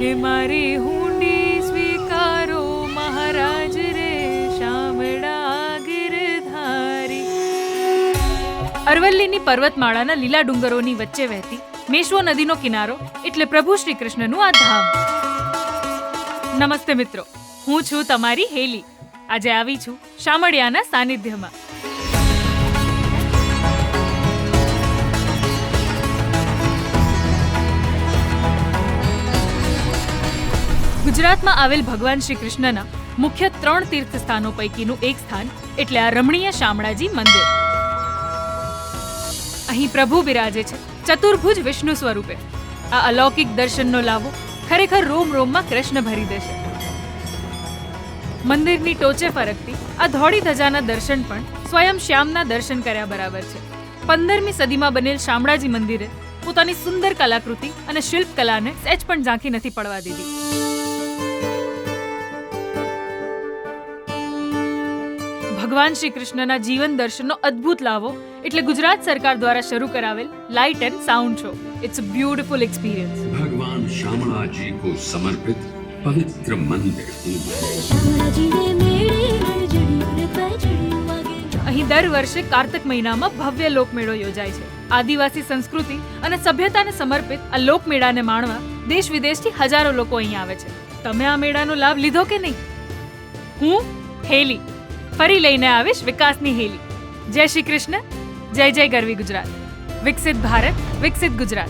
હે મારી હુંડી, સ્વીકારો મહારાજ રે, શામળા અરવલ્લીની પર્વતમાળાના લીલા ડુંગરોની વચ્ચે વહેતી મેશ્વો નદીનો કિનારો એટલે પ્રભુ શ્રી કૃષ્ણનું આ ધામ. નમસ્તે મિત્રો, હું છું તમારી હેલી. આજે આવી છું શામળિયાના સાનિધ્યમાં. ગુજરાતમાં આવેલ ભગવાન શ્રી કૃષ્ણના મુખ્ય ત્રણ તીર્થ સ્થાનો પૈકીનું એક સ્થાન એટલે આ રમણીય શામળાજી મંદિર. અહીં પ્રભુ બિરાજે છે. ચતુર્ભુજ વિષ્ણુ સ્વરૂપે. આ અલૌકિક દર્શનનો લાવો ખરેખર રોમ રોમમાં કૃષ્ણ ભરી દેશે. મંદિરની ટોચે ફરકતી આ ધોળી ધજાના દર્શન પણ સ્વયં શ્યામના દર્શન કર્યા બરાબર છે. પંદરમી સદીમાં બનેલ શામળાજી મંદિરે પોતાની સુંદર કલાકૃતિ અને શિલ્પ કલાને સહેજ પણ ઝાંખી નથી પડવા દીધી. ભગવાન શ્રી કૃષ્ણના જીવન દર્શનનો અદ્ભુત લાવો એટલે ગુજરાત સરકાર દ્વારા શરૂ કરાવેલ light and sound show. It's beautiful experience ભગવાન શામળાજી કો સમર્પિત પવિત્ર મંદિર. અહીં દર વર્ષે કાર્તક મહિનામાં ભવ્ય લોકમેળો યોજાય છે. આદિવાસી સંસ્કૃતિ અને સભ્યતાને સમર્પિત આ લોકમેળાને માણવા દેશ વિદેશથી હજારો લોકો અહીં આવે છે. તમે આ મેળાનો લાભ લીધો કે નહીં? હું હેલી. ફરી લઈને આવીશ વિકાસની હેલી. જય શ્રી કૃષ્ણ, જય જય ગરવી ગુજરાત. વિકસિત ભારત, વિકસિત ગુજરાત.